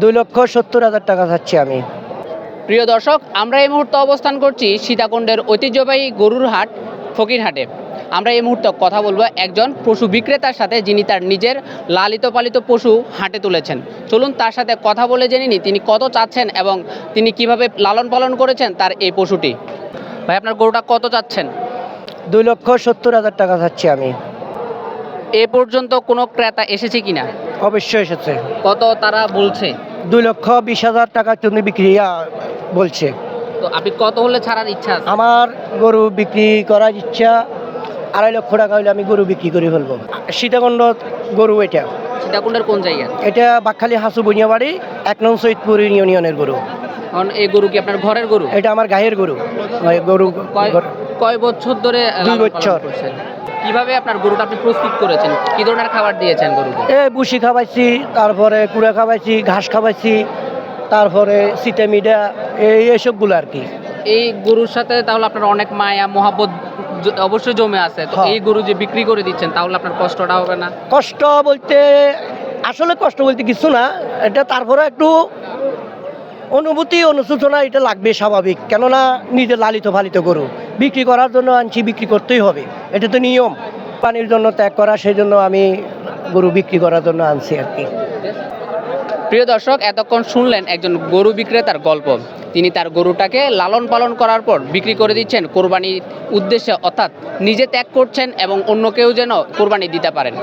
দুই লক্ষ সত্তর হাজার টাকা চাচ্ছি আমি। প্রিয় দর্শক আমরা এই মুহূর্তে অবস্থান করছি সীতাকুণ্ডের ঐতিহ্যবাহী গরুর হাট ফকিরহাটে। আমরা এই মুহূর্তে কথা বলব একজন পশু বিক্রেতার সাথে যিনি তার নিজের লালিত পালিত পশু হাটে তুলেছেন। চলুন তার সাথে কথা বলে জেনে নি তিনি কত চাচ্ছেন এবং তিনি কীভাবে লালন পালন করেছেন তার এই পশুটি। ভাই আপনার গরুটা কত চাচ্ছেন? দুই লক্ষ সত্তর হাজার টাকা চাচ্ছি আমি। এ পর্যন্ত কোনো ক্রেতা এসেছে কিনা? অবশ্যই এসেছে। কত তারা বলছে? দুই লক্ষ বিশ হাজার টাকা তুমি বিক্রি বলছে। তো আপনি কত হলে ছাড়ার ইচ্ছা আছে? আমার গরু বিক্রি করার ইচ্ছা আড়াই লক্ষ টাকা হলে আমি গরু বিক্রি করে ফেলব। সীতাকুণ্ড গরু এটা। সীতাকুণ্ডের কোন জায়গা এটা বাকখালি হাসু বনিয়াবাড়ি এক নং সৈদপুর ইউনিয়নের গরু। কারণ এই গরু কি আপনার ঘরের গরু? এটা আমার গায়ের গরু। গরু কয় বছর ধরে দুই বছর। কীভাবে আপনার গরুটা আপনি প্রস্তুত করেছেন? কি ধরনের খাবার দিয়েছেন গরুকে? এ বুসি খাওয়াইছি তারপরে কুড়া খাওয়াইছি ঘাস খাওয়াইছি তারপরে সিটামিডা এই এসবগুলো আর কি। এই গরুর সাথে তাহলে আপনার অনেক মায়া মহাব্বত অবশ্যই জমে আছে। তো হ্যাঁ। এই গরু যে বিক্রি করে দিচ্ছেন তাহলে আপনার কষ্টটা হবে না? কষ্ট বলতে আসলে কষ্ট বলতে কিছু না। এটা তারপরে একটু অনুভূতি অনুশোচনা এটা লাগবে স্বাভাবিক। কেননা নিজে লালিত ফালিত গরু। বিক্রি করার জন্য আনছি, বিক্রি করতেই হবে। এটা তো নিয়ম। পানির জন্য ত্যাগ করা সেই জন্য আমি গরু বিক্রি করার জন্য আনছি আর কি। প্রিয় দর্শক, এতক্ষণ শুনলেন একজন গরু বিক্রেতার গল্প। তিনি তার গরুটাকে লালন পালন করার পর বিক্রি করে দিচ্ছেন কোরবানির উদ্দেশ্যে, অর্থাৎ নিজে ত্যাগ করছেন এবং অন্য কেউ যেন কোরবানি দিতে পারেন।